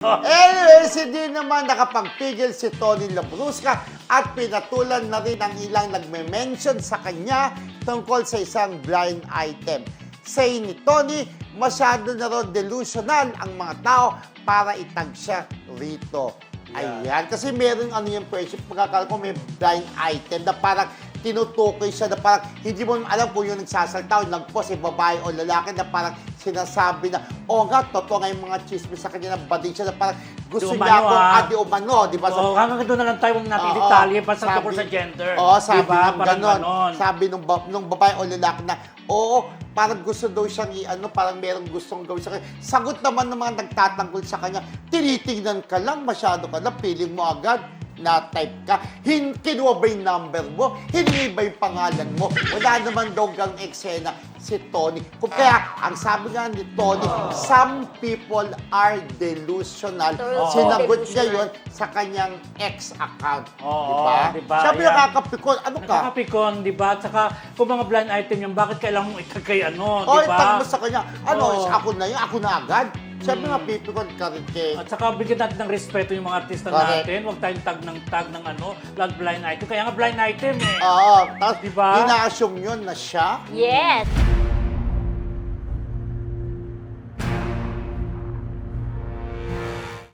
Anyways, hindi naman nakapagpigil si Tony Labrusca at pinatulan na rin ang ilang nagme-mention sa kanya tungkol sa isang blind item. Say ni Tony, masyado na rin delusional ang mga tao para itag siya rito. Ayan, kasi meron ano yung pressure, pagkakala ko may blind item na parang tinutukoy siya na parang hindi mo alam kung yung nagsasalta o nagpost ay babae o lalaki na parang sinasabi na, o nga, totoo nga yung mga chismis sa kanya na bading siya na parang gusto Di niya umano, akong ah. adi umano, di ba? Oo, hanggang doon na lang tayo, natin Oo, detalye pa sa tungkol sa gender. Oo, sabi diba? ng ganon. ganon. Sabi nung, ba- nung babae o lalaki na, oo, parang gusto daw siyang i-ano, parang merong gustong gawin sa kanya. Sagot naman ng mga nagtatanggol sa kanya, tinitignan ka lang, masyado ka lang, feeling mo agad na type ka. Hin kinuha ba yung number mo? Hiningi ba yung pangalan mo? Wala naman daw gang eksena si Tony. Kung kaya, ang sabi nga ni Tony, some people are delusional. Oo. Sinagot niya yun sa kanyang ex account. Oo, diba? diba? Sabi Yan. nakakapikon. Ano ka? Nakakapikon, di ba? At saka, kung mga blind item yan, bakit kailangan mo itagay ano, O, di ba? itag mo sa kanya. Ano, Oo. ako na yun, ako na agad. Sabi nga, pipikon ka rin kay... At saka bigyan natin ng respeto yung mga artista Correct. natin. Huwag tayong tag ng tag ng ano, lag blind item. Kaya nga blind item eh. Oo, tapos Diba? ina-assume yun na siya. Yes.